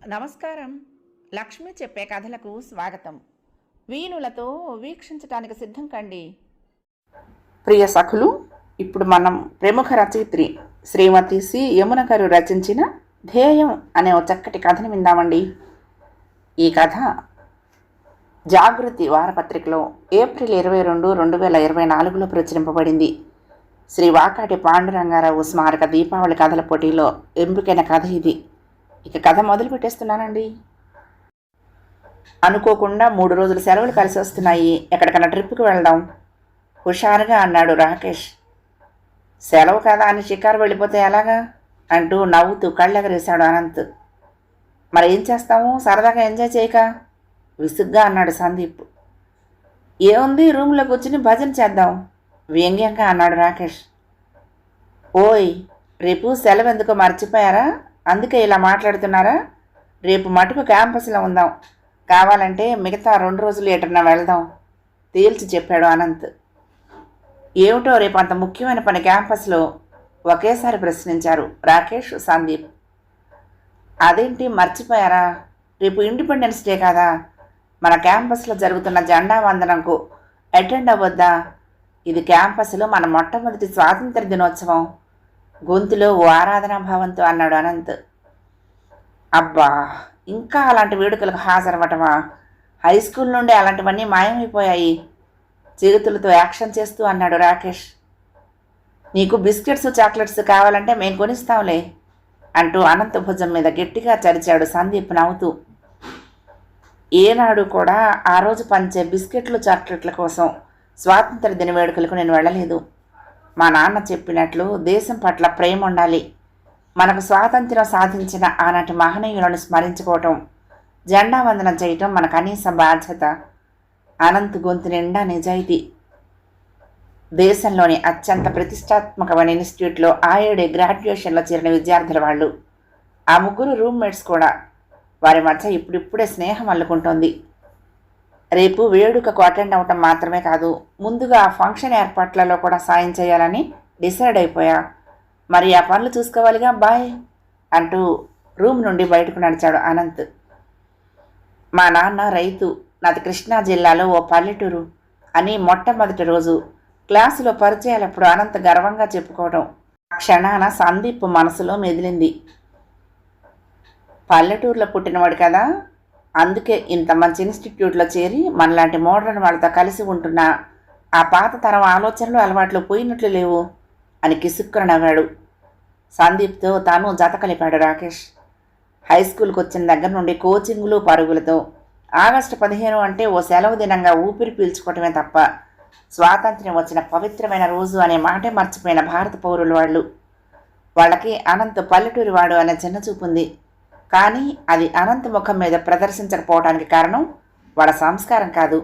నమస్కారం. లక్ష్మి చెప్పే కథలకు స్వాగతం. వీణులతో వీక్షించటానికి సిద్ధం కండి. ప్రియ సఖులు ఇప్పుడు మనం ప్రముఖ రచయిత్రి శ్రీమతి సి. యమున గారు రచించిన ధ్యేయం అనే ఒక చక్కటి కథను విందామండి. ఈ కథ జాగృతి వారపత్రికలో ఏప్రిల్ ఇరవై రెండు రెండు వేల ఇరవై నాలుగులో ప్రచురింపబడింది. శ్రీ వాకాటి పాండురంగారావు స్మారక దీపావళి కథల పోటీలో ఎంపికైన కథ ఇది. ఇక కథ మొదలు పెట్టేస్తున్నానండి. అనుకోకుండా మూడు రోజులు సెలవులు కలిసి వస్తున్నాయి. ఎక్కడికన్నా ట్రిప్కి వెళ్దాం. హుషారుగా అన్నాడు రాకేష్. సెలవు కదా అని షికారు వెళ్ళిపోతే ఎలాగా? అంటూ నవ్వుతూ కళ్ళెగరేశాడు అనంత్. మరి ఏం చేస్తాము? సరదాగా ఎంజాయ్ చేయక? విసుగ్గా అన్నాడు సందీప్. ఏముంది? రూమ్లో కూర్చుని భజన చేద్దాం. వ్యంగ్యంగా అన్నాడు రాకేష్. ఓయ్ రేపు సెలవు ఎందుకో మర్చిపోయారా? అందుకే ఇలా మాట్లాడుతున్నారా? రేపు మటుకు క్యాంపస్లో ఉందాం. కావాలంటే మిగతా రెండు రోజులు ఎటన్నా వెళ్దాం. తేల్చి చెప్పాడు అనంత్. ఏమిటో రేపు అంత ముఖ్యమైన పని క్యాంపస్లో ఒకేసారి ప్రశ్నించారు రాకేష్ సందీప్. అదేంటి మర్చిపోయారా? రేపు ఇండిపెండెన్స్ డే కదా. మన క్యాంపస్లో జరుగుతున్న జెండా వందనంకు అటెండ్ అవ్వద్దా? ఇది క్యాంపస్లో మన మొట్టమొదటి స్వాతంత్ర దినోత్సవం. గొంతులో ఓ ఆరాధనా భావంతో అన్నాడు అనంత్. అబ్బా ఇంకా అలాంటి వేడుకలకు హాజరవ్వటమా? హై స్కూల్ నుండి అలాంటివన్నీ మాయమైపోయాయి. చేతులతో యాక్షన్ చేస్తూ అన్నాడు రాకేష్. నీకు బిస్కెట్స్ చాక్లెట్స్ కావాలంటే మేము కొనిస్తాంలే అంటూ అనంత భుజం మీద గట్టిగా చరిచాడు సందీప్ నవ్వుతూ. ఏనాడు కూడా ఆ రోజు పంచే బిస్కెట్లు చాక్లెట్ల కోసం స్వాతంత్ర దిన వేడుకలకు నేను వెళ్ళలేదు. మా నాన్న చెప్పినట్లు దేశం పట్ల ప్రేమ ఉండాలి. మనకు స్వాతంత్ర్యం సాధించిన ఆనాటి మహనీయులను స్మరించుకోవటం జెండా వందనం చేయటం మన కనీస బాధ్యత. అనంత్ గొంతు నిండా నిజాయితీ. దేశంలోని అత్యంత ప్రతిష్టాత్మకమైన ఇన్స్టిట్యూట్లో ఆ గ్రాడ్యుయేషన్లో చేరిన విద్యార్థుల వాళ్ళు. ఆ ముగ్గురు రూమ్మేట్స్ కూడా. వారి మధ్య ఇప్పుడిప్పుడే స్నేహం అల్లుకుంటోంది. రేపు వేడుకకు అటెండ్ అవటం మాత్రమే కాదు ముందుగా ఆ ఫంక్షన్ ఏర్పాట్లలో కూడా సాయం చేయాలని డిసైడ్ అయిపోయా. మరి ఆ పనులు చూసుకోవాలిగా బాయ్ అంటూ రూమ్ నుండి బయటకు నడిచాడు అనంత్. మా నాన్న రైతు నాది కృష్ణా జిల్లాలో ఓ పల్లెటూరు అని మొట్టమొదటి రోజు క్లాసులో పరిచయాలప్పుడు అనంత్ గర్వంగా చెప్పుకోవడం ఆ క్షణాన సందీప్ మనసులో మెదిలింది. పల్లెటూరులో పుట్టినవాడు కదా అందుకే ఇంత మంచి ఇన్స్టిట్యూట్లో చేరి మనలాంటి మోడర్న్ వాళ్ళతో కలిసి ఉంటున్న ఆ పాత తరం ఆలోచనలు అలవాట్లు పోయినట్లు లేవు అని కిసుక్కున నవ్వాడు. సందీప్తో తాను జత కలిపాడు రాకేష్. హై స్కూల్కి వచ్చిన దగ్గర నుండి కోచింగ్లు పరుగులతో. ఆగస్టు పదిహేను అంటే ఓ సెలవు దినంగా ఊపిరి పీల్చుకోవటమే తప్ప స్వాతంత్ర్యం వచ్చిన పవిత్రమైన రోజు అనే మాటే మర్చిపోయిన భారత పౌరులు వాళ్ళు. వాళ్ళకి అనంత పల్లెటూరి వాడు అనే చిన్న చూపుంది. కానీ అది అనంత్ ముఖం మీద ప్రదర్శించకపోవడానికి కారణం వాళ్ళ సంస్కారం కాదు.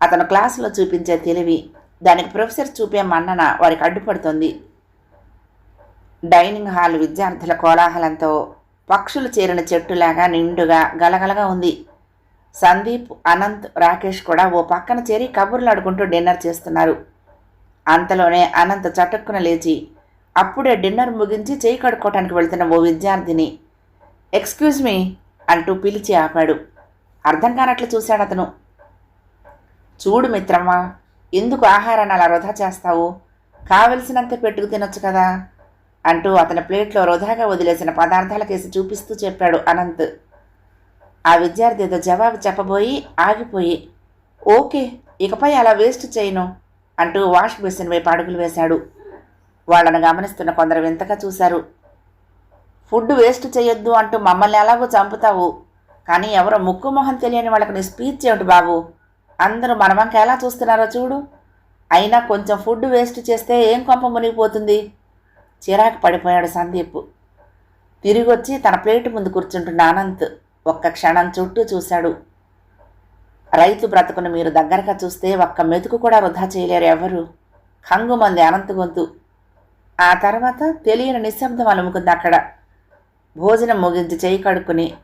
అతను క్లాసులో చూపించే తెలివి దానికి ప్రొఫెసర్ చూపే మన్నన వారికి అడ్డుపడుతుంది. డైనింగ్ హాల్ విద్యార్థుల కోలాహలంతో పక్షులు చేరిన చెట్టులాగా నిండుగా గలగలగా ఉంది. సందీప్ అనంత్ రాకేష్ కూడా ఓ పక్కన చేరి కబుర్లు ఆడుకుంటూ డిన్నర్ చేస్తున్నారు. అంతలోనే అనంత్ చటుక్కున లేచి అప్పుడే డిన్నర్ ముగించి చేయి కడుక్కోవటానికి వెళ్తున్న ఓ విద్యార్థిని ఎక్స్క్యూజ్ మీ అంటూ పిలిచి ఆపాడు. అర్థం కానట్లు చూశాడు అతను. చూడు మిత్రమ్మా ఎందుకు ఆహారాన్ని అలా వృధా చేస్తావు? కావలసినంత పెట్టుకు తినొచ్చు కదా? అంటూ అతని ప్లేట్లో వృధాగా వదిలేసిన పదార్థాల కేసి చూపిస్తూ చెప్పాడు అనంత్. ఆ విద్యార్థి ఏదో జవాబు చెప్పబోయి ఆగిపోయి ఓకే ఇకపై అలా వేస్ట్ చేయను అంటూ వాష్ బేసిన్ వైపు అడుగులు వేశాడు. వాళ్ళను గమనిస్తున్న కొందరు వింతగా చూశారు. ఫుడ్ వేస్ట్ చేయొద్దు అంటూ మమ్మల్ని ఎలాగో చంపుతావు. కానీ ఎవరో ముక్కు మొహం తెలియని వాళ్ళకి నీ స్పీచ్ ఏమిటి బాబు? అందరూ మన వంక ఎలా చూస్తున్నారో చూడు. అయినా కొంచెం ఫుడ్ వేస్ట్ చేస్తే ఏం కొంప మునిగిపోతుంది? చిరాకు పడిపోయాడు సందీప్. తిరిగి వచ్చి తన ప్లేట్ ముందు కూర్చుంటున్న అనంత్ ఒక్క క్షణం చుట్టూ చూశాడు. రైతు బ్రతుకును మీరు దగ్గరగా చూస్తే ఒక్క మెతుకు కూడా వృధా చేయలేరు ఎవరు? కంగుమంది అనంత్ గొంతు. ఆ తర్వాత తెలియని నిశ్శబ్దం అలుముకుంది అక్కడ. భోజనం ముగించి చేయి కడుక్కుని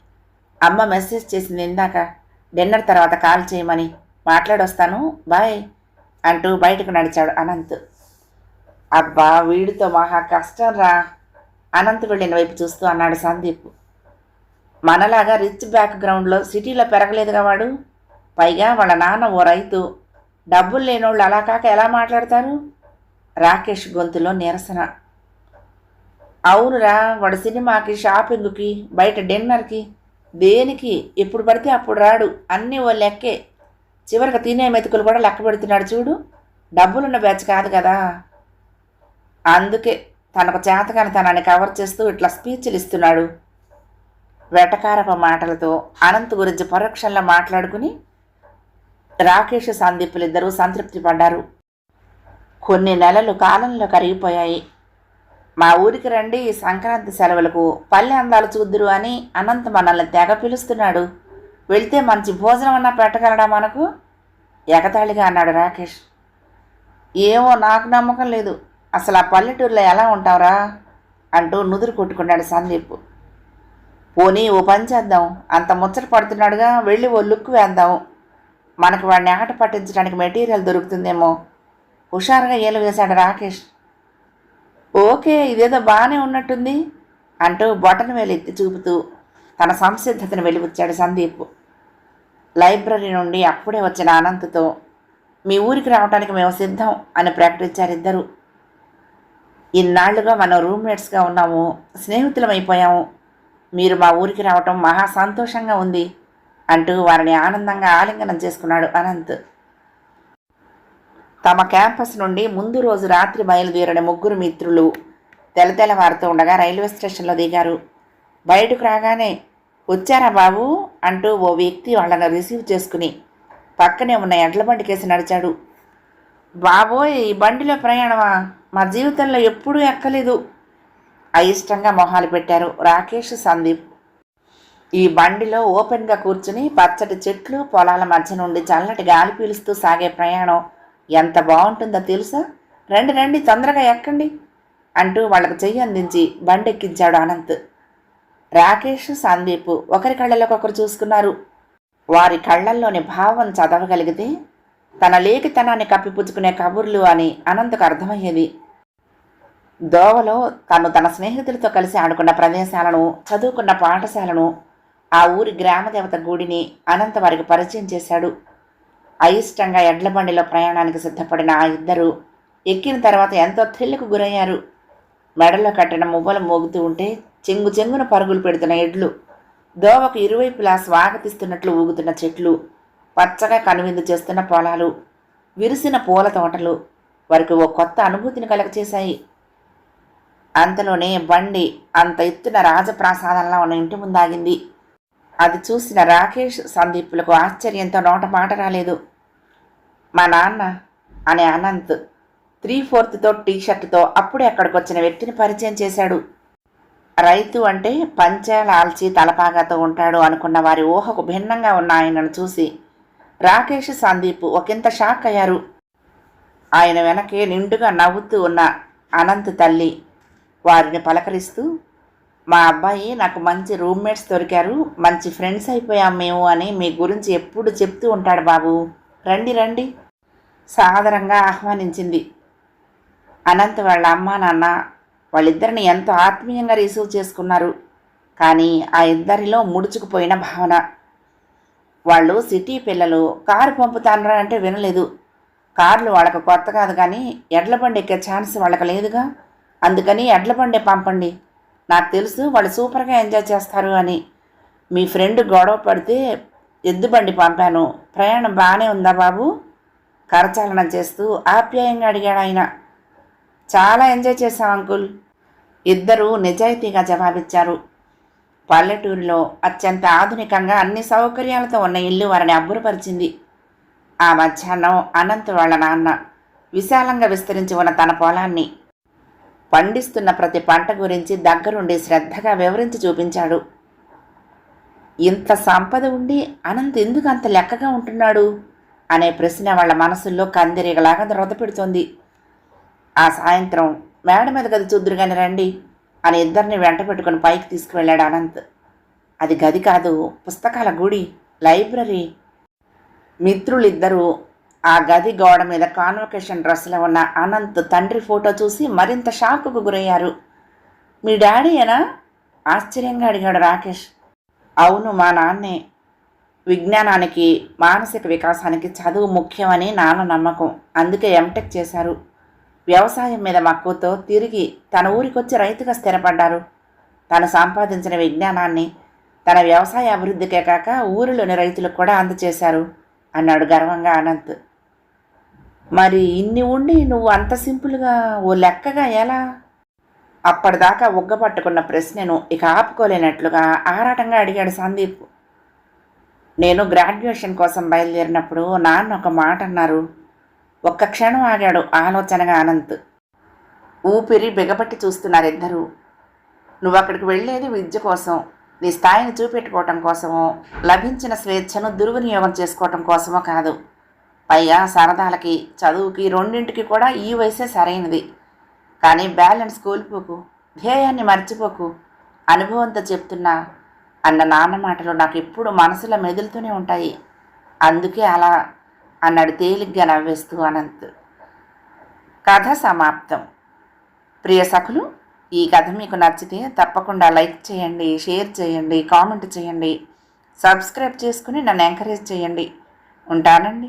అమ్మ మెసేజ్ చేసింది ఇందాక. డిన్నర్ తర్వాత కాల్ చేయమని. మాట్లాడొస్తాను. బాయ్ అంటూ బయటకు నడిచాడు అనంత్. అబ్బా వీడితో మహా కష్టం రా. అనంత్ వెళ్ళిన వైపు చూస్తూ అన్నాడు సందీప్. మనలాగా రిచ్ బ్యాక్గ్రౌండ్లో సిటీలో పెరగలేదుగా వాడు. పైగా వాళ్ళ నాన్న ఓ రైతు. డబ్బులు లేనోళ్ళు అలా కాక ఎలా మాట్లాడతారు? రాకేష్ గొంతులో నిరసన. అవునురా వాడు సినిమాకి షాపింగ్కి బయట డిన్నర్కి దేనికి ఎప్పుడు పడితే అప్పుడు రాడు. అన్నీ ఓ లెక్కే. చివరికి తినే మెతుకులు కూడా లెక్క పెడుతున్నాడు చూడు. డబ్బులున్న బ్యాచ్ కాదు కదా. అందుకే తనకు చేతకాని తనని కవర్ చేస్తూ ఇట్లా స్పీచ్లు ఇస్తున్నాడు. వెటకారప మాటలతో అనంత్ గురించి పరోక్షంలో మాట్లాడుకుని రాకేష్ సందీపులు ఇద్దరూ సంతృప్తి పడ్డారు. కొన్ని నెలలు కాలంలో కరిగిపోయాయి. మా ఊరికి రండి సంక్రాంతి సెలవులకు పల్లె అందాలు చూద్దురు అని అనంత్ మనల్ని తెగ పిలుస్తున్నాడు. వెళ్తే మంచి భోజనం అన్నా పెట్టగలడా మనకు? ఎగతాళిగా అన్నాడు రాకేష్. ఏమో నాకు నమ్మకం లేదు. అసలు ఆ పల్లెటూరులో ఎలా ఉంటావురా? అంటూ నుదురు కొట్టుకున్నాడు సందీప్. పోనీ ఓ పని చేద్దాం. అంత ముచ్చట పడుతున్నాడుగా వెళ్ళి ఓ లుక్ వేద్దాం. మనకు వాడిని ఆట పట్టించడానికి మెటీరియల్ దొరుకుతుందేమో. హుషారుగా ఏలు వేశాడు రాకేష్. ఓకే ఇదేదో బాగానే ఉన్నట్టుంది అంటూ బొటన వేలు ఎత్తి చూపుతూ తన సంసిద్ధతను వెలిబుచ్చాడు సందీప్. లైబ్రరీ నుండి అప్పుడే వచ్చిన అనంత్తో మీ ఊరికి రావడానికి మేము సిద్ధం అని ప్రకటించారు ఇద్దరు ఇన్నాళ్ళుగా మనం రూమ్మేట్స్గా ఉన్నాము స్నేహితులం అయిపోయాము మీరు మా ఊరికి రావటం మహా సంతోషంగా ఉంది అంటూ వారిని ఆనందంగా ఆలింగనం చేసుకున్నాడు అనంత్. తమ క్యాంపస్ నుండి ముందు రోజు రాత్రి బయలుదేరిన ముగ్గురు మిత్రులు తెలతెలవారుతూ ఉండగా రైల్వే స్టేషన్లో దిగారు. బయటకు రాగానే వచ్చారా బాబు? అంటూ ఓ వ్యక్తి వాళ్ళని రిసీవ్ చేసుకుని పక్కనే ఉన్న ఎడ్ల బండికేసి నడిచాడు. బాబోయ్ ఈ బండిలో ప్రయాణమా? మా జీవితంలో ఎప్పుడూ ఎక్కలేదు. అయిష్టంగా మొహాలు పెట్టారు రాకేష్ సందీప్. ఈ బండిలో ఓపెన్గా కూర్చుని పచ్చటి చెట్లు పొలాల మధ్య నుండి చల్లటి గాలి పీలుస్తూ సాగే ప్రయాణం ఎంత బాగుంటుందో తెలుసా? రండి రండి తొందరగా ఎక్కండి అంటూ వాళ్ళకు చెయ్యి అందించి బండెక్కించాడు అనంత్. రాకేష్ సందీప్ ఒకరి కళ్ళలోకి ఒకరు చూసుకున్నారు. వారి కళ్ళల్లోని భావం చదవగలిగితే తన లేఖితనాన్ని కప్పిపుచ్చుకునే కబుర్లు అని అనంతకు అర్థమయ్యేది. దోవలో తను తన స్నేహితులతో కలిసి ఆడుకున్న ప్రదేశాలను చదువుకున్న పాఠశాలను ఆ ఊరి గ్రామదేవత గుడిని అనంత వారికి పరిచయం చేశాడు. అయిష్టంగా ఎడ్లబండిలో ప్రయాణానికి సిద్ధపడిన ఆ ఇద్దరు ఎక్కిన తర్వాత ఎంతో థ్రిల్కు గురయ్యారు. మెడలో కట్టిన మువ్వలు మోగుతూ ఉంటే చెంగు చెంగున పరుగులు పెడుతున్న ఎడ్లు దోవకు ఇరువైపులా స్వాగతిస్తున్నట్లు ఊగుతున్న చెట్లు పచ్చగా కనువిందు చేస్తున్న పొలాలు విరిసిన పూల తోటలు వారికి ఓ కొత్త అనుభూతిని కలగచేశాయి. అంతలోనే బండి అంత ఎత్తున రాజప్రాసాదంలో ఉన్న ఇంటి ముందాగింది అది చూసిన రాకేష్ సందీప్లకు ఆశ్చర్యంతో నోట మాట రాలేదు. మా నాన్న అనే అనంత్ త్రీ ఫోర్త్తో టీషర్ట్తో అప్పుడే అక్కడికి వచ్చిన వ్యక్తిని పరిచయం చేశాడు. రైతు అంటే పంచాలాల్చి తలపాగాతో ఉంటాడు అనుకున్న వారి ఊహకు భిన్నంగా ఉన్న ఆయనను చూసి రాకేష్ సందీప్ ఒకంత షాక్ అయ్యారు. ఆయన వెనకే నిండుగా నవ్వుతూ ఉన్న అనంత్ తల్లి వారిని పలకరిస్తూ మా అబ్బాయి నాకు మంచి రూమ్మేట్స్ దొరికారు. మంచి ఫ్రెండ్స్ అయిపోయాం మేము అని మీ గురించి ఎప్పుడు చెప్తూ ఉంటాడు బాబు. రండి రండి. సాదరంగా ఆహ్వానించింది. అనంత్ వాళ్ళ అమ్మా నాన్న వాళ్ళిద్దరిని ఎంతో ఆత్మీయంగా రిసీవ్ చేసుకున్నారు. కానీ ఆ ఇద్దరిలో ముడుచుకుపోయిన భావన. వాళ్ళు సిటీ పిల్లలు కారు పంపుతానరా అంటే వినలేదు. కార్లు వాళ్ళకు కొత్త కాదు కానీ ఎడ్ల బండి ఎక్కే ఛాన్స్ వాళ్ళకి లేదుగా. అందుకని ఎడ్ల బండి పంపండి. నాకు తెలుసు వాళ్ళు సూపర్గా ఎంజాయ్ చేస్తారు అని. మీ ఫ్రెండ్ గొడవ పడితే ఎద్దు బండి పంపాను. ప్రయాణం బాగానే ఉందా బాబు? కరచాలనం చేస్తూ ఆప్యాయంగా అడిగాడు ఆయన. చాలా ఎంజాయ్ చేశాం అంకుల్. ఇద్దరూ నిజాయితీగా జవాబిచ్చారు. పల్లెటూరులో అత్యంత ఆధునికంగా అన్ని సౌకర్యాలతో ఉన్న ఇల్లు వారిని అబ్బురపరిచింది. ఆ మధ్యాహ్నం అనంత్ వాళ్ళ నాన్న విశాలంగా విస్తరించి ఉన్న తన పొలాన్ని పండిస్తున్న ప్రతి పంట గురించి దగ్గరుండి శ్రద్ధగా వివరించి చూపించాడు. ఇంత సంపద ఉండి అనంత్ ఎందుకు అంత లెక్కగా ఉంటున్నాడు? అనే ప్రశ్న వాళ్ళ మనసుల్లో కందిరీగలాగా పెడుతోంది ఆ సాయంత్రం మేడ మీద గది చూద్దురు కానీ రండి అని ఇద్దరిని వెంట పెట్టుకుని పైకి తీసుకువెళ్ళాడు అనంత్. అది గది కాదు పుస్తకాల గుడి లైబ్రరీ. మిత్రులిద్దరూ ఆ గది గోడ మీద కాన్వకేషన్ డ్రెస్లో ఉన్న అనంత్ తండ్రి ఫోటో చూసి మరింత షాకుకు గురయ్యారు. మీ డాడీయేనా ఆశ్చర్యంగా అడిగాడు రాకేష్. అవును మా నాన్నే. విజ్ఞానానికి మానసిక వికాసానికి చదువు ముఖ్యమని నాన్న నమ్మకం. అందుకే ఎంటెక్ చేశారు. వ్యవసాయం మీద మక్కువతో తిరిగి తన ఊరికొచ్చి రైతుగా స్థిరపడ్డారు. తను సంపాదించిన విజ్ఞానాన్ని తన వ్యవసాయ అభివృద్ధికే కాక ఊరిలోని రైతులకు కూడా అందచేశారు అన్నాడు గర్వంగా అనంత్. మరి ఇన్ని ఉండి నువ్వు అంత సింపుల్గా ఓ లెక్కగా ఎలా? అప్పటిదాకా ఉగ్గపట్టుకున్న ప్రశ్నను ఇక ఆపుకోలేనట్లుగా ఆరాటంగా అడిగాడు సందీప్. నేను గ్రాడ్యుయేషన్ కోసం బయలుదేరినప్పుడు నాన్న ఒక మాట అన్నారు. ఒక్క క్షణం ఆగాడు ఆలోచనగా అనంత్. ఊపిరి బిగపట్టి చూస్తున్నారు ఇద్దరు. నువ్వు అక్కడికి వెళ్ళేది విద్య కోసం నీ స్థాయిని చూపెట్టుకోవటం కోసమో లభించిన స్వేచ్ఛను దుర్వినియోగం చేసుకోవటం కోసమో కాదు. పైగా సరదాలకి చదువుకి రెండింటికి కూడా ఈ వయసే సరైనది. కానీ బ్యాలెన్స్ కోల్పోకు ధ్యేయాన్ని మర్చిపోకు అనుభవంతో చెప్తున్నా అన్న నాన్న మాటలు నాకు ఎప్పుడు మనసులో మెదులుతూనే ఉంటాయి. అందుకే అలా అన్నాడు తేలిగ్గా నవ్వేస్తూ అనంత్. కథ సమాప్తం. ప్రియ సఖులు ఈ కథ మీకు నచ్చితే తప్పకుండా లైక్ చేయండి షేర్ చేయండి కామెంట్ చేయండి సబ్స్క్రైబ్ చేసుకుని నన్ను ఎంకరేజ్ చేయండి. ఉంటానండి.